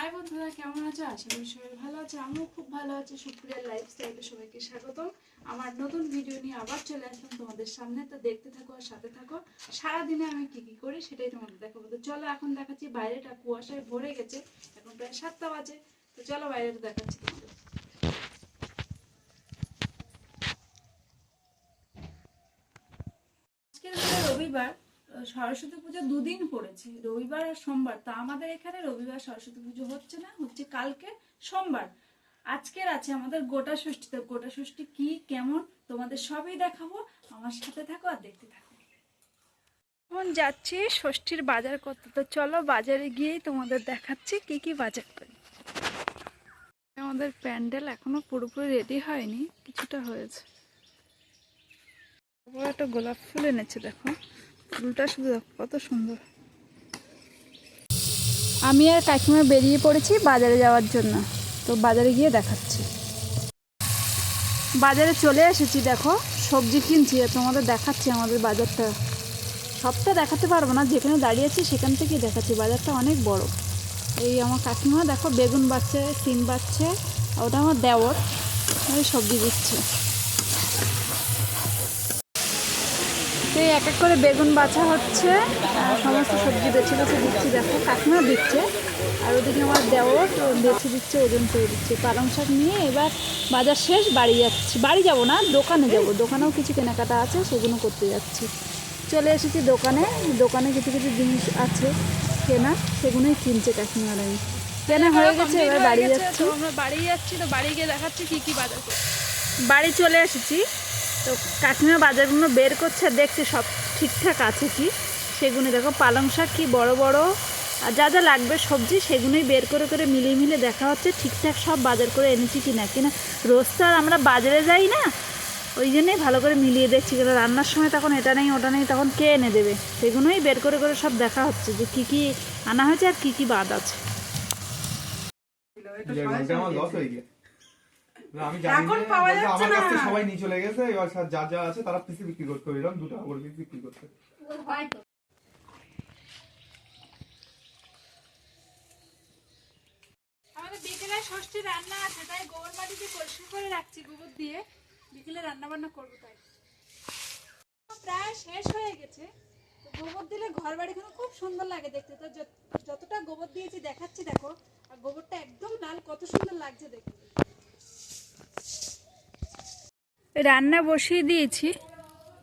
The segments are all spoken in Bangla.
হাই বন্ধুরা, কেমন আছো? আশা করি সবাই ভালো আছে। আমিও খুব ভালো আছি। সুপ্রিয়ার লাইফস্টাইলে সবাইকে স্বাগতম। আমার নতুন ভিডিও নিয়ে আবার চলে আসলাম তোমাদের সামনে। তো দেখতে থাকো আর সাথে থাকো। সারাদিনে আমি কি কি করি সেটাই তোমাদের দেখাবো। তো চলো এখন দেখাচ্ছি বাইরেটা কুয়াশায় ভরে গেছে। এখন প্রায় সাতটা বাজে। তো চলো বাইরেটা দেখাচ্ছি আজকের রবিবার। সরস্বতী পুজো দুদিন পড়েছে, রবিবার আর সোমবার। তা আমাদের এখানে রবিবার সরস্বতী পুজো হচ্ছে না, হচ্ছে কালকে সোমবার। আজকের আছে আমাদের গোটা ষষ্ঠী। তো গোটা ষষ্ঠী কি, কেমন, তোমাদের সবই দেখাবো। আমার সাথে থাকো আর দেখতে থাকো। এখন যাচ্ছি ষষ্ঠীর বাজার করতে। তো চলো বাজারে গিয়েই তোমাদের দেখাচ্ছি কি কি বাজার করি। আমাদের প্যান্ডেল এখনও পুরোপুরি রেডি হয়নি, কিছুটা হয়েছে। একটা গোলাপ ফুল এনেছে, দেখো। ফুলটা শুধু কত সুন্দর। আমি আর কাকিমা বেরিয়ে পড়েছি বাজারে যাওয়ার জন্য। তো বাজারে গিয়ে দেখাচ্ছি। বাজারে চলে এসেছি, দেখো, সবজি কিনছি আর তোমাদের দেখাচ্ছি আমাদের বাজারটা। সবটা দেখাতে পারব না, যেখানে দাঁড়িয়েছি সেখান থেকেই দেখাচ্ছি। বাজারটা অনেক বড়। এই আমার কাকিমা, দেখো, বেগুন বাচ্ছে সিম বাচ্ছে ওটা আমার ওই সবজি দিচ্ছে। তো এক এক করে বেগুন বাছা হচ্ছে সমস্ত সবজি বেছে বেছে দিচ্ছি দেখো কাকিমা দিচ্ছে আর ওদিকে আমার দেওর ও বেছে দিচ্ছে ওজন করে দিচ্ছে। পালং শাক নিয়ে এবার বাজার শেষ বাড়ি যাচ্ছি। বাড়ি যাব না দোকানে যাব। দোকানেও কিছু কেনাকাটা আছে সেগুলো করতে যাচ্ছি। চলে এসেছি দোকানে। দোকানে কিছু কিছু জিনিস আছে কেনা সেগুলোই কিনছে কাকিমার আমি। কেনা হয়ে গেছে এবার বাড়ি যাচ্ছি। আমরা বাড়ি যাচ্ছি তো বাড়ি গিয়ে দেখাচ্ছি কী কী বাজার বাড়ি চলে এসেছি। তো কাকিমা বাজারগুলো বের করছে, দেখছে সব ঠিকঠাক আছে কি? সেগুলো দেখো, পালং শাক কি বড় বড়? আর যা যা লাগবে সবজি, সেগুলোই বের করে করে মিলিয়ে মিলে দেখা হচ্ছে, ঠিকঠাক সব বাজার করে এনেছি কিনা কিনা। রোজ তো আর আমরা বাজারে যাই না। ওই জন্যই ভালো করে মিলিয়ে দেখছি কারণ রান্নার সময় তখন এটা নেই, ওটা নেই, তখন কে এনে দেবে? সেগুলোই বের করে করে সব দেখা হচ্ছে যে কী কী আনা হয়েছে আর কী কী বাদ আছে। আমি জানি এখন না, পাওয়া বলছে যাচ্ছে আমার কাছ থেকে না। সবাই নিয়ে চলে গেছে এবার সব যা যা আছে তারা পিসি বিক্রি করতে এরকম দুটো করে পিস বিক্রি করতে। আমাদের বিকেলে ষষ্ঠী রান্না আছে তাই গোবর মাটিতে পরিষ্কার করে রাখছি গোবর দিয়ে। বিকেলে রান্না বান্না করব তাই। প্রায় শেষ হয়ে গেছে। গোবর দিলে ঘর বাড়িগুলো খুব সুন্দর লাগে দেখতে। তো যতটা গোবর দিয়েছি দেখাচ্ছি দেখো। আর গোবরটা একদম লাল কত সুন্দর লাগছে দেখতে। রান্না বসিয়ে দিয়েছি।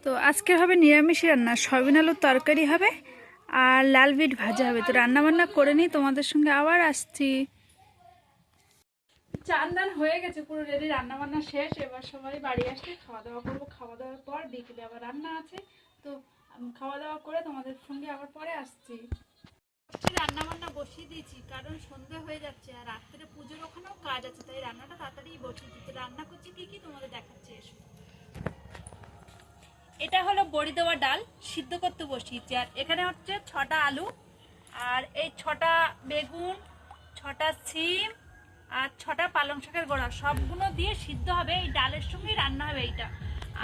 তো আজকে হবে নিরামিষ রান্না। সয়াবিন আলুর তরকারি হবে আর লাল বিট ভাজা হবে। তো রান্না বান্না করে নিই, তোমাদের সঙ্গে আবার আসছি। চান দান হয়ে গেছে, পুরো রেডি রান্না বান্না শেষ। এবার সবাই বাড়ি আসলে খাওয়া দাওয়া করব। খাওয়া দাওয়ার পর বিকেলে আবার রান্না আছে। তো খাওয়া দাওয়া করে তোমাদের সঙ্গে আবার পরে আসছি। রান্না বান্না বসিয়ে দিয়েছি, কারণ হয়ে যাচ্ছে আর রাত্রে পুজোর ওখানেও কাজ আছে, তাই রান্নাটা তাড়াতাড়ি বসিয়ে রান্না করছি কি কি তোমাদের এটা হলো বড়ি দেওয়া ডাল, সিদ্ধ করতে বসিয়েছি। আর এখানে হচ্ছে ছটা আলু, আর এই ছটা বেগুন, ছটা সিম, আর ছটা পালং শাকের গোড়া। সবগুলো দিয়ে সিদ্ধ হবে, এই ডালের সঙ্গেই রান্না হবে এইটা।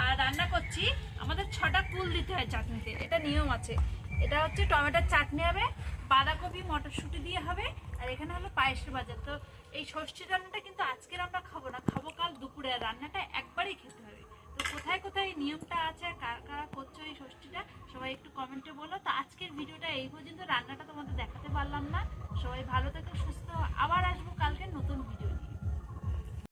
আর রান্না করছি, আমাদের ছটা কুল দিতে হয় চাটনিতে, এটা নিয়ম আছে। এটা হচ্ছে টমেটোর চাটনি হবে বাঁধাকপি, মটরশুঁটি দিয়ে হবে, আর এখানে হলো পায়েসের বাজার। তো এই ষষ্ঠী রান্নাটা কিন্তু আজকের আমরা খাব না, খাব কাল দুপুরে। রান্নাটা একবারই খেতে হবে। তো কোথায় কোথায় নিয়মটা আছে কার কারা কারা করছ এই ষষ্ঠীটা, সবাই একটু কমেন্টে বলো। তো আজকের ভিডিওটা এই পর্যন্ত, রান্নাটা তোমাদের দেখাতে পারলাম না। সবাই ভালো থেকো, সুস্থ আবার আসব